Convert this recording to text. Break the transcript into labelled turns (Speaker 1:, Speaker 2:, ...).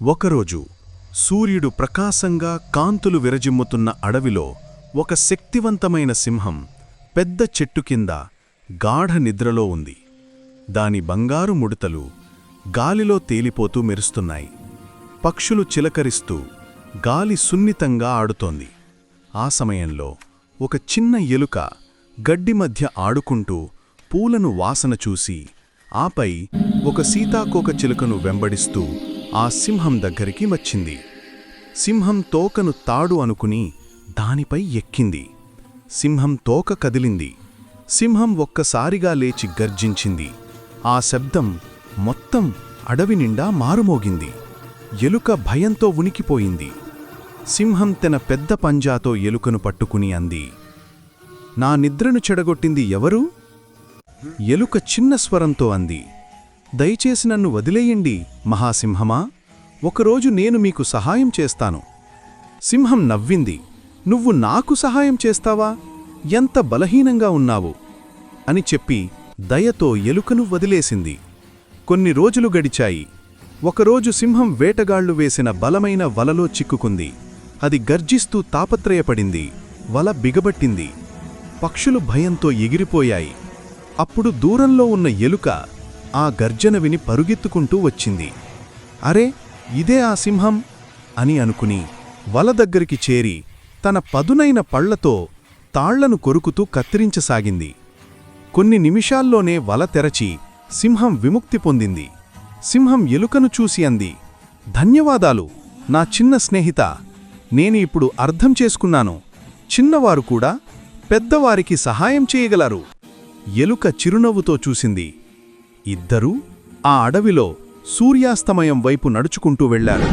Speaker 1: ఒకరోజు సూర్యుడు ప్రకాశంగా కాంతులు విరజిమ్ముతున్న అడవిలో ఒక శక్తివంతమైన సింహం పెద్ద చెట్టు కింద గాఢ నిద్రలో ఉంది. దాని బంగారు ముడతలు గాలిలో తేలిపోతూ మెరుస్తున్నాయి. పక్షులు చిలకరిస్తూ గాలి సున్నితంగా ఆడుతోంది. ఆ సమయంలో ఒక చిన్న ఎలుక గడ్డి మధ్య ఆడుకుంటూ పూలను వాసన చూసి ఆపై ఒక సీతాకోక చిలుకను వెంబడిస్తూ ఆ సింహం దగ్గరికి వచ్చింది. సింహం తోకను తాడు అనుకుని దానిపై ఎక్కింది. సింహం తోక కదిలింది. సింహం ఒక్కసారిగా లేచి గర్జించింది. ఆ శబ్దం మొత్తం అడవి నిండా మారుమోగింది. ఎలుక భయంతో ఉనికిపోయింది. సింహం తన పెద్ద పంజాతో ఎలుకను పట్టుకుని అంది నా నిద్రను చెడగొట్టింది ఎవరు? ఎలుక చిన్న స్వరంతో అంది దయచేసి నన్ను వదిలేయండి మహాసింహమా. ఒకరోజు నేను మీకు సహాయం చేస్తాను. సింహం నవ్వింది. నువ్వు నాకు సహాయం చేస్తావా? ఎంత బలహీనంగా ఉన్నావు? అని చెప్పి దయతో ఎలుకను వదిలేసింది. కొన్ని రోజులు గడిచాయి. ఒకరోజు సింహం వేటగాళ్ళు వేసిన బలమైన వలలో చిక్కుకుంది. అది గర్జిస్తూ తాపత్రయపడింది. వల బిగబట్టింది. పక్షులు భయంతో ఎగిరిపోయాయి. అప్పుడు దూరంలో ఉన్న ఎలుక ఆ గర్జన విని పరుగెత్తుకుంటూ వచ్చింది. అరే ఇదే ఆ సింహం? అని అనుకుని వల దగ్గరికి చేరి తన పదునైన పళ్ళతో తాళ్ళను కొరుకుతూ కత్తిరించసాగింది. కొన్ని నిమిషాల్లోనే వల తెరచి సింహం విముక్తి పొందింది. సింహం ఎలుకను చూసి అంది ధన్యవాదాలు నా చిన్న స్నేహిత. నేను ఇప్పుడు అర్థం చేసుకున్నాను. చిన్నవారు కూడా పెద్దవారికి సహాయం చేయగలరు. ఎలుక చిరునవ్వుతో చూసింది. ఇద్దరూ ఆ అడవిలో సూర్యాస్తమయం వైపు నడుచుకుంటూ వెళ్ళారు